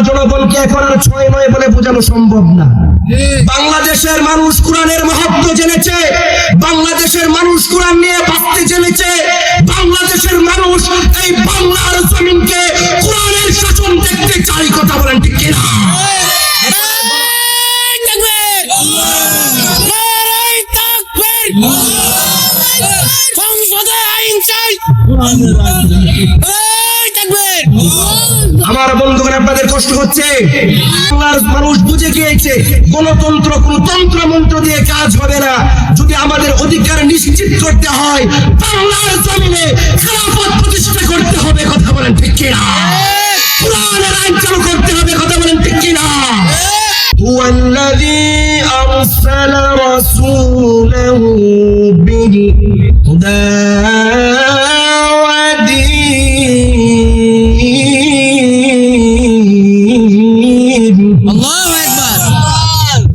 বাংলার জনগণকে এখন আর ছয় নয় বলে বোঝানো সম্ভব না? বাংলাদেশের মানুষ কোরআনের মহত্ব জেনেছে বাংলাদেশের মানুষ কোরআন নিয়ে বাঁচতে জেনেছে বাংলাদেশের মানুষ এই বাংলার জমিনকে কোরআনের শাসন দেখতে চাই কথা বলেন ঠিক কিনা? সংসদে আইন চাই। আমার বন্ধুগণ আপনাদের কষ্ট হচ্ছে বাংলার মানুষ বুঝে গিয়েছে গণতন্ত্র কোন তন্ত্র মন্ত্র দিয়ে কাজ হবে না যদি আমাদের অধিকার নিশ্চিত করতে হয় বাংলার জমিনে খেলাফত প্রতিষ্ঠা করতে হবে কথা বলেন ঠিক কিনা কোরআনের আইন চালু করতে হবে কথা বলেন ঠিক কিনা هو الذي أرسل رسوله بالهدى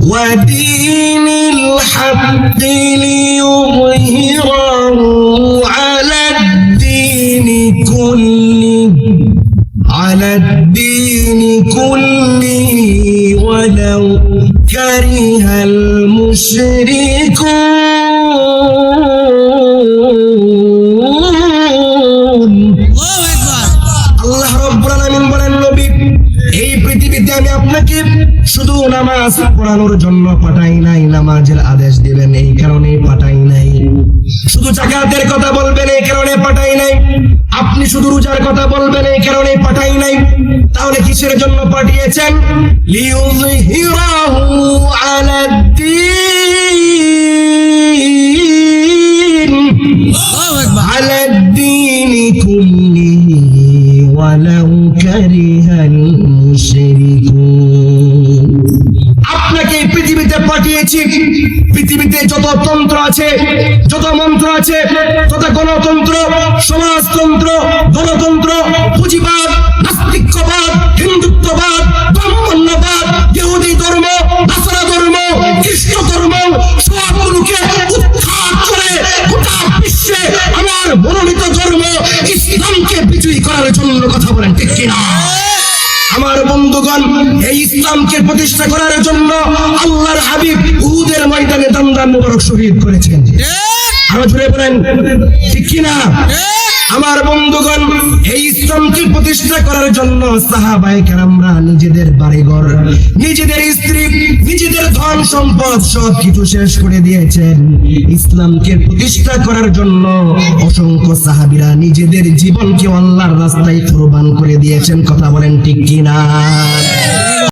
ودين الحق ليظهره على الدين كله على الدين كله ولو كره المشركون. পৃথিবীতে আমি আপনাকে শুধু নামাজ পড়ানোর জন্য পাঠাই নাই নামাজের আদেশ দিবেন এই কারণে পাঠাই নাই। শুধু জাকাতের কথা বলবেন এই কারণে পাঠাই নাই। আপনি শুধু রোজার কথা বলবেন এই কারণে পাঠাই নাই। তাহলে কিসের জন্য পাঠিয়েছেন? লিউযহিরাহু আলাদ্দীন। আলাদ্দীন কুল্লিহি ওয়ালাউ কারিহাল পাঠিয়েছি পৃথিবীতে যত তন্ত্র আছে, যত মন্ত্র আছে, তত গণতন্ত্র, সমাজতন্ত্র, গণতন্ত্র, পুঁজিবাদ নাস্তিক্যবাদ হিন্দুত্ববাদ, ব্রাহ্মণ্যবাদ, ইহুদি ধর্ম, নাসারা ধর্ম, খ্রিস্ট ধর্ম সবগুলোকে উৎখাত করে গোটা বিশ্বে আমার মনোনীত ধর্ম ইসলামকে বিজয়ী করার জন্য কথা বলেন, ঠিক কিনা? আমার বন্ধুগণ এই ইসলামকে প্রতিষ্ঠা করার জন্য আল্লাহর হাবিব উহুদের ময়দানে দমদান মুবারক শহীদ করেছেন। আমার জুড়ে বলেন ঠিক কিনা? আমার বন্ধুগণ, এই ইসলামকে প্রতিষ্ঠা করার জন্য সাহাবায়ে কেরামরা নিজেদের বাড়িঘর, নিজেদের স্ত্রী, নিজেদের ধন সম্পদ সব কিছু শেষ করে দিয়েছেন। ইসলামকে প্রতিষ্ঠা করার জন্য অসংখ্য সাহাবীরা নিজেদের জীবনকে আল্লাহর রাস্তায় কুরবান করে দিয়েছেন। কথা বলেন ঠিক কিনা?